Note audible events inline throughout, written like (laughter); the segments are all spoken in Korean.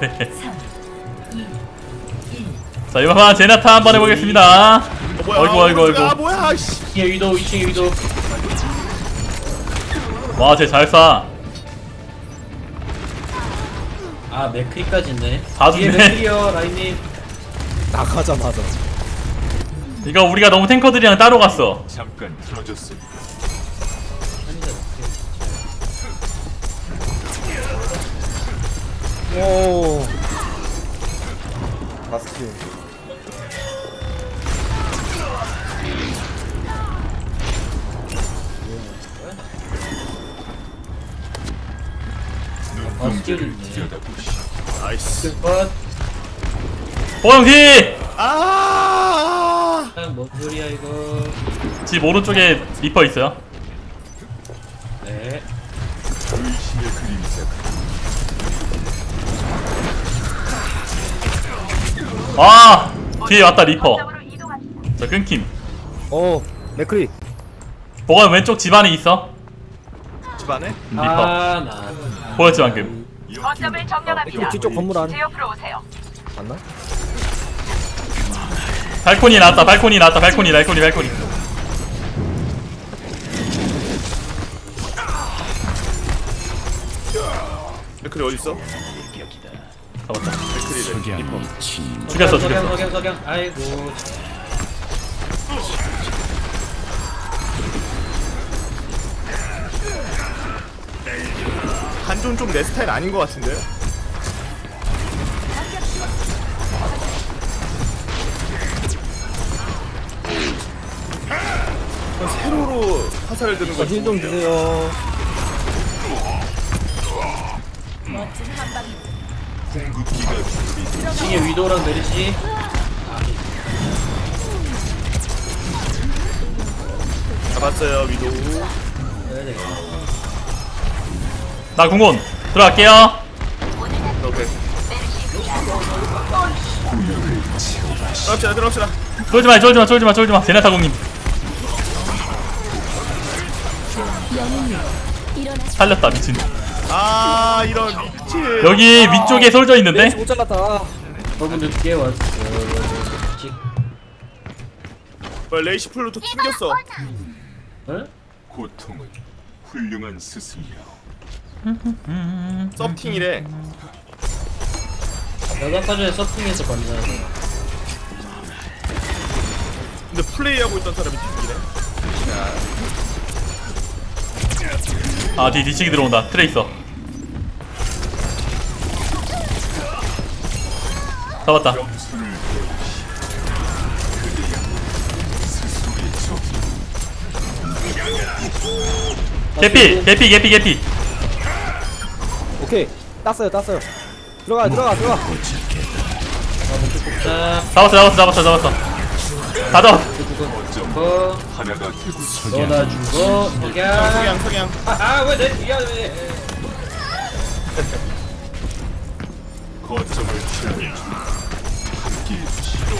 위험해. 자 이번만 제나타 한번 해보겠습니다. 어, 뭐야? 아이고, 아이고, 오른쪽에- 아이고. 아 뭐야? 씨. 2층에 위도 2층에 위도 와, 쟤잘 쏴. 아 맥크리까지 있네 다 뒤에 죽네. 맥크리요 라인님 나가자마자 이거 우리가 너무 탱커들이랑 따로 갔어. 잠깐 틀어줬어. 오 마스크 아 스킬도 있네. 나이스. 컷 보영티! 아. 아, 뭔 소리야 이거 집 오른쪽에 리퍼 있어요. 의심의 그림자. 아! 뒤에 왔다 리퍼. 저 끊김. 오 맥크리 보가 왼쪽 집 안에 있어. 집안에? 리퍼. 아나 보였지 방금. 거점을 점령합니다. 뒤쪽 건물 안 제 옆으로 오세요. 맞나? 발코니 나왔다. 발코니 나왔다. 발코니 발코니 발코니. 맥클이 어디 있어? 잡았다. 맥클이래. 리퍼. 죽였어 석양 죽였어. 석양 석양 아이고 한존 좀 내 스타일 아닌 것 같은데. 그럼 세로로 화살을 드는 거지. 힐좀 주세요 층에 위도랑 메리시 잡았어요 위도우. 네네 나 궁원 들어갈게요. 오케이. 들어갑시다 들어갑시다. 쫄지 마, 쫄지 마, 쫄지 마, 쫄지 마. 제나타 공님. 살렸다 미친. 아 이런 미친. 여기 위쪽에 솔져 있는데. 못 잘랐다 너무 늦게 왔어 뭐야 레이시 플루토 튕겼어. 응? 고통은 훌륭한 스승이라. 서팅이래. 내가 아까 전에 서핑에서 봤는데 근데 플레이하고 있던 사람이 튕기네. 아, 뒤 뒤치기 들어온다. 트레이서. 잡았다. 개피, 개피, 개피, 개피. 오케이 땄어요 땄어요 들어가 들어가 들어가 자 잡았어, 잡았어, 잡았어, 잡았어. 다 잡았어. 죽어 하나가 되고 너나 죽어 석양 석양 석양. 아왜 내 뒤야 왜 거점을 취하는 중. 함께해 주시오.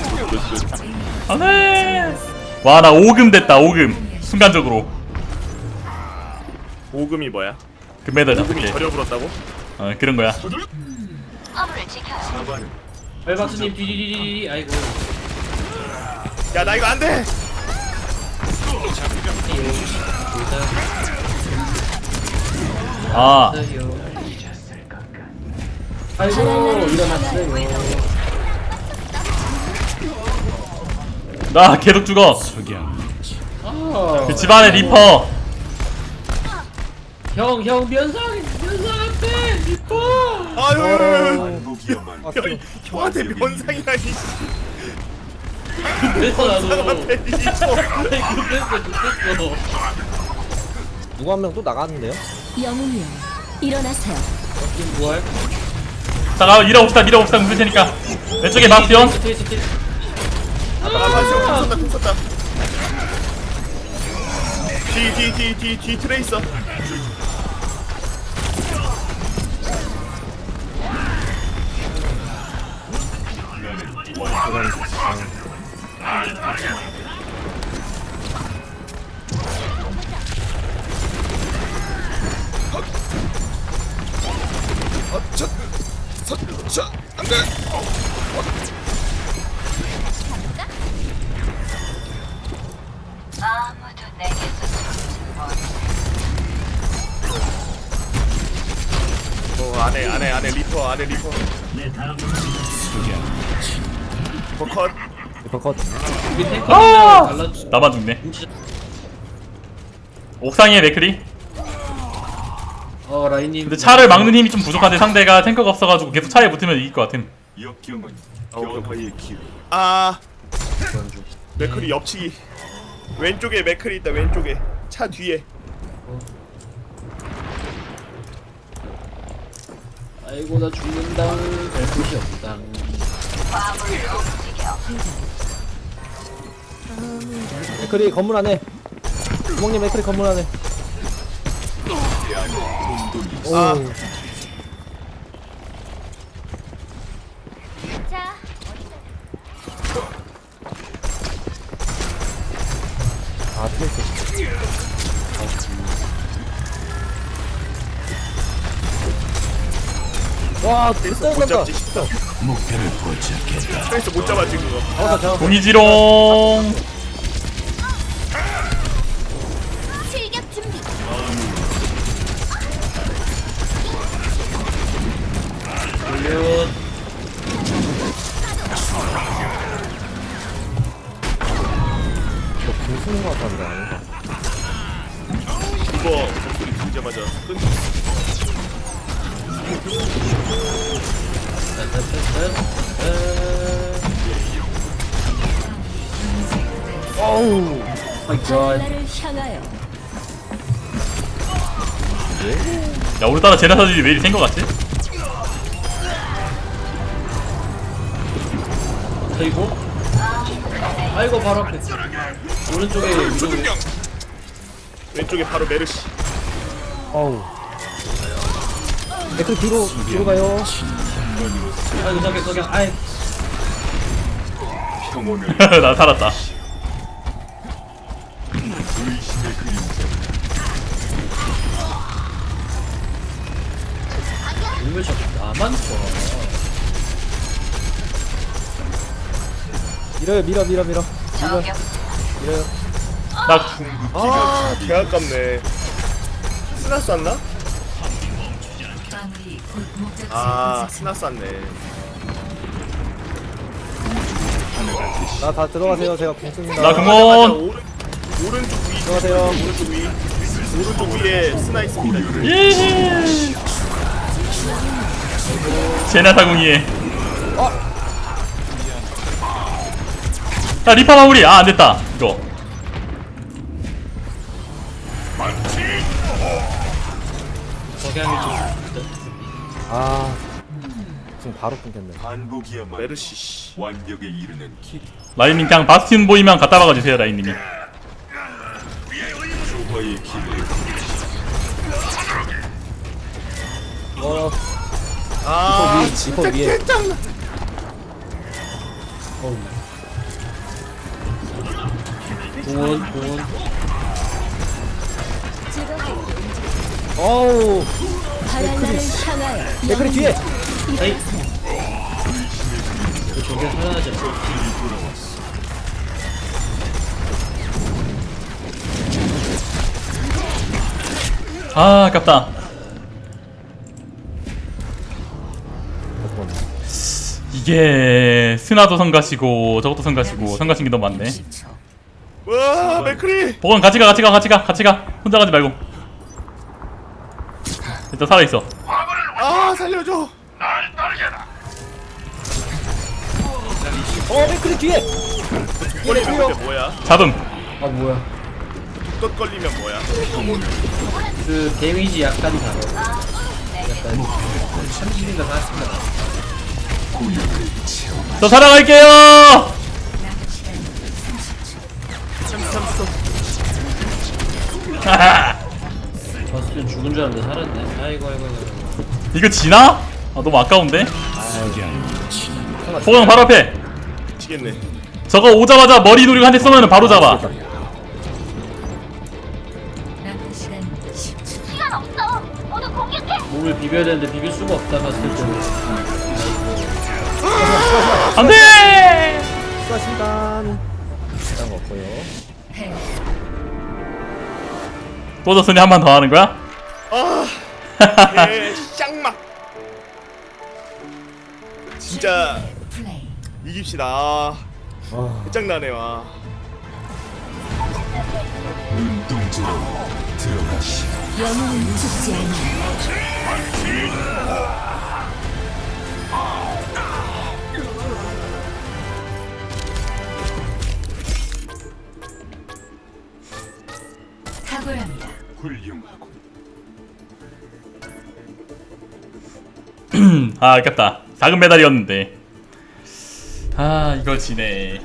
안 돼. 와, 나 5금 됐다, 5금. 순간적으로. 오금이 뭐야? 금메달 오금이 5개. 저려 불었다고? 어, 그런 거야. 알박스님 뒤디디디디 아이고 야 나 이거 안 돼. 아, 아이고 일어났어요 나 계속 죽어. 아, 그 집안에 리퍼. 형, 형 면상, 면상 앞에 리퍼. 아유. 아, 형, 형한테 면상이라니. 그랬어 나도. 형한테 리퍼. 그랬어, 그랬어. 누구 한 명 또 나갔는데요? 영웅이여 일어나세요 지금 뭐할? 자, 가 밀어봅시다, 밀어봅시다, 물을 테니까. 왼쪽에 스테이스. 아공 쏜다 공 쏜다. 뒤 뒤 뒤 뒤 뒤 트레이서. 안에 안에 안에 리퍼 안에 리퍼. 리퍼 컷. 리퍼 컷. 아! 아! 나만 죽네. 옥상에 맥크리. 어 라인님. 근데 차를 막는 힘이 좀 부족한데 상대가 탱커가 없어가지고 계속 차에 붙으면 이길 것 역경은 변화의 기회. 아 맥클이 옆치기. 왼쪽에 맥클이 있다 왼쪽에. 차 뒤에 아이고 나 죽는다. 별 곳이 없다. 맥크리 건물 안에. 구멍님 맥크리 건물 안에. 오 와 트레이서 못 잡지 싶다 목표를 포착했다. 트레이서 못 잡았지 그거. 아 잠깐 공이지롱. 출격 준비. 물론 공 쓰는 거 같던데 이거 목소리 들자마자 끊 어우 마이 갓 나를 향하여. 야 오늘따라 제나사들이 왜 이리 센거 같지? 그리고. 아이고 바로 앞에. 오른쪽에 위로 왼쪽에 바로 메르시. 어우 맥크리 뒤로 뒤로 가요. 아이고 저기 저기 아이 나 살았다. 나만 봐 밀어요 밀어 밀어 밀어. 밀어. 밀어요. 나아 개 아깝네. 스나 쐈나? 아 스나 쐈네. 나 다 들어가세요. 제가 공 씁니다 나 공원. 오른, 오른쪽 위. 들어가세요. 오른쪽 위. 오른쪽 위에 스나 있습니다. 예. 제나사 공이에. 야 리파 마무리. 아 안됐다. 이거. 석양이 좀 아 지금 바로 끊겼네. 반복이야말로 메르시 씨. 완벽에 이르는 길. 라인님 그냥 바스틴 보이면 갖다 박아주세요 라인님이. 조화의 길을 어. 아 위, 위에. 개짱나 공원 공원 어우. 바랄라를 향하여. 맥크리 뒤에. 아이. 저게 살아나지 않아 아 아깝다. 이게 스나도 성가시고 저것도 성가시고 성가신 게 너무 많네. 와 맥크리. 보건 같이 가 같이 가 같이 가 같이 가. 혼자 가지 말고 일단 살아있어. 아 살려줘. 어 맥크리 뒤에. 걸리면 근데 뭐야? 잡음. 아 뭐야? 또 걸리면 뭐야? 그 데미지 약간 다르 약간 30인가 40인가 저 살아갈게요! 죽은 (laughs) 줄 알았는데 살았네. 아이고 아이고 아이고. 이거 지나? 아 너무 아까운데? 보건 바로 앞에. 미치겠네. 저거 오자마자 머리 노리고 한 대 쏘면 바로 잡아. 시간 없어. 모두 공격해. 몸을 비벼야 되는데 비빌 수가 없다가 슬쩍 안돼! 수고하십니다. 일단 거 없고요. 또 졌으니 한 번 더 하는 거야? (laughs) 개 쌍막 진짜 이깁시다 아, 끝장나네 와 눈동자로 들어가시. 영웅은 죽지 않아. 아 아깝다. 작은 메달이었는데. 아 이걸 지네